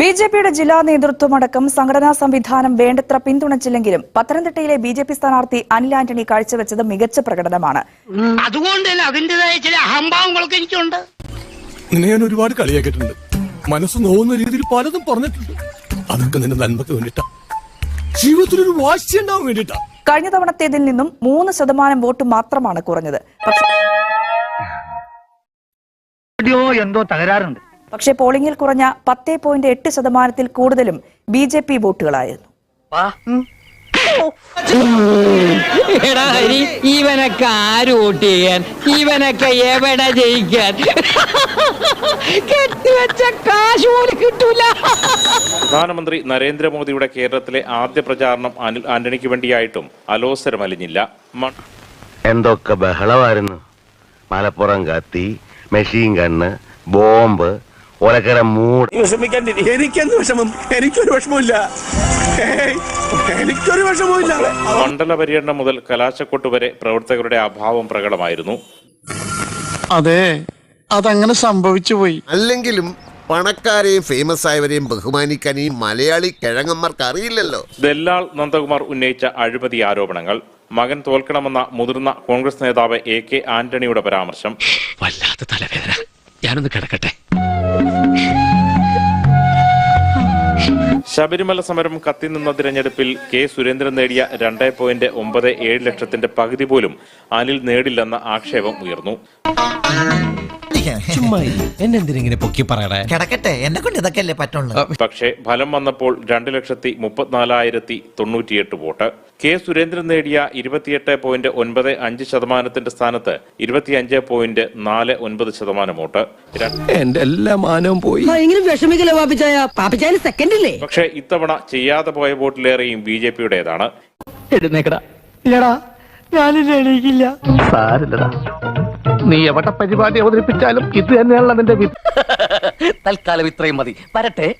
B J പിയുടെ ജില്ലാ നേതൃത്വമടക്കം സംഘടനാ സംവിധാനം വേണ്ടത്ര പിന്തുണച്ചില്ലെങ്കിലും പത്തനംതിട്ടയിലെ ബി ജെ പി സ്ഥാനാർത്ഥി അനിൽ ആന്റണി കാഴ്ചവെച്ചത് മികച്ച പ്രകടനമാണ്. അതുകൊണ്ട് തന്നെ അതിന്റെതായ ചില അഹംഭാവങ്ങളൊക്കെ എനിക്കുണ്ട്. നിന്നെ ഞാൻ ഒരുപാട് കളിയാക്കിയിട്ടുണ്ട്. മനസ്സ് നോവുന്ന രീതിയിൽ പലതും പറഞ്ഞിട്ടുണ്ട്. അതൊക്കെ നിന്റെ നന്മക്ക് വേണ്ടിട്ടാ ജീവിതത്തിലൊരു വാശി ഉണ്ടാവാൻ വേണ്ടിട്ടാ കഴിഞ്ഞ തവണത്തേതിൽ നിന്നും മൂന്ന് ശതമാനം വോട്ട് മാത്രമാണ് കുറഞ്ഞത്. പക്ഷേ എന്തോ തകരാറുണ്ട്. പക്ഷേ പോളിംഗിൽ കുറഞ്ഞ പത്തേ പോയിന്റ് എട്ട് ശതമാനത്തിൽ കൂടുതലും ബി ജെ പി വോട്ടുകളായിരുന്നു. എടാ ഹരി ഇവനൊക്കെ ആര് വോട്ട് ചെയ്യാൻ? ഇവനൊക്കെ എവിടെ ജയിക്കാൻ? കെട്ടിവെച്ച കാശ് പോലും കിട്ടൂല. പ്രധാനമന്ത്രി നരേന്ദ്രമോദിയുടെ കേരളത്തിലെ ആദ്യ പ്രചാരണം അനിൽ ആന്റണിക്ക് വേണ്ടിയായിട്ടും അലോസരമലിഞ്ഞില്ല അലിഞ്ഞില്ല. എന്തൊക്കെ ബഹളമായിരുന്നു. മലപ്പുറം കത്തി മെഷീൻ കണ്ണ് ബോംബ് ഒലക്കര മൂട്. എനിക്കെന്ത് വിഷമം? എനിക്കൊരു വിഷമമില്ല ഏയ്, എനിക്കൊരു വിഷമമില്ല മണ്ഡല പര്യടനം മുതൽ കലാശക്കൊട്ട് വരെ പ്രവർത്തകരുടെ അഭാവം പ്രകടമായിരുന്നു. അതെ അതങ്ങനെ സംഭവിച്ചു പോയി. അല്ലെങ്കിലും പണക്കാരെയും ഫേമസ് ആയവരെയും ബഹുമാനിക്കാൻ ഈ മലയാളി കിഴങ്ങന്മാർക്ക് അറിയില്ലല്ലോ. ദല്ലാൾ നന്ദകുമാർ ഉന്നയിച്ച അഴിമതി ആരോപണങ്ങൾ മകൻ തോൽക്കണമെന്ന മുതിർന്ന കോൺഗ്രസ് നേതാവ് എ കെ ആന്റണിയുടെ പരാമർശം. വല്ലാത്ത തലവേദന. ഞാനൊന്ന് കിടക്കട്ടെ. ശബരിമല സമരം കത്തി നിന്ന തിരഞ്ഞെടുപ്പിൽ കെ സുരേന്ദ്രൻ നേടിയ രണ്ട് പോയിന്റ് ഒമ്പത് ഏഴ് ലക്ഷത്തിന്റെ പകുതി പോലും അനിൽ നേടില്ലെന്ന ആക്ഷേപം ഉയർന്നു. പക്ഷേ ഫലം വന്നപ്പോൾ രണ്ട് ലക്ഷത്തി മുപ്പത്തിനാലായിരത്തി തൊണ്ണൂറ്റിയെട്ട് വോട്ട്. കെ സുരേന്ദ്രൻ നേടിയ ഇരുപത്തിയെട്ട് പോയിന്റ് ഒൻപത് അഞ്ച് ശതമാനത്തിന്റെ സ്ഥാനത്ത് ഇരുപത്തിയഞ്ച് പോയിന്റ് നാല് ഒൻപത് ശതമാനം വോട്ട്. എന്റെ എല്ലാ മാനവും പോയി. സെക്കൻഡില്ലേ പക്ഷേ ഇത്തവണ ചെയ്യാതെ പോയ വോട്ടിലേറെയും ബി ജെ പിയുടേതാണ്. നീ എവിടെ പരിപാടി അവതരിപ്പിച്ചാലും ഇത് തന്നെയാണല്ലോ നിന്റെ തൽക്കാലം ഇത്രയും മതി. വരട്ടെ.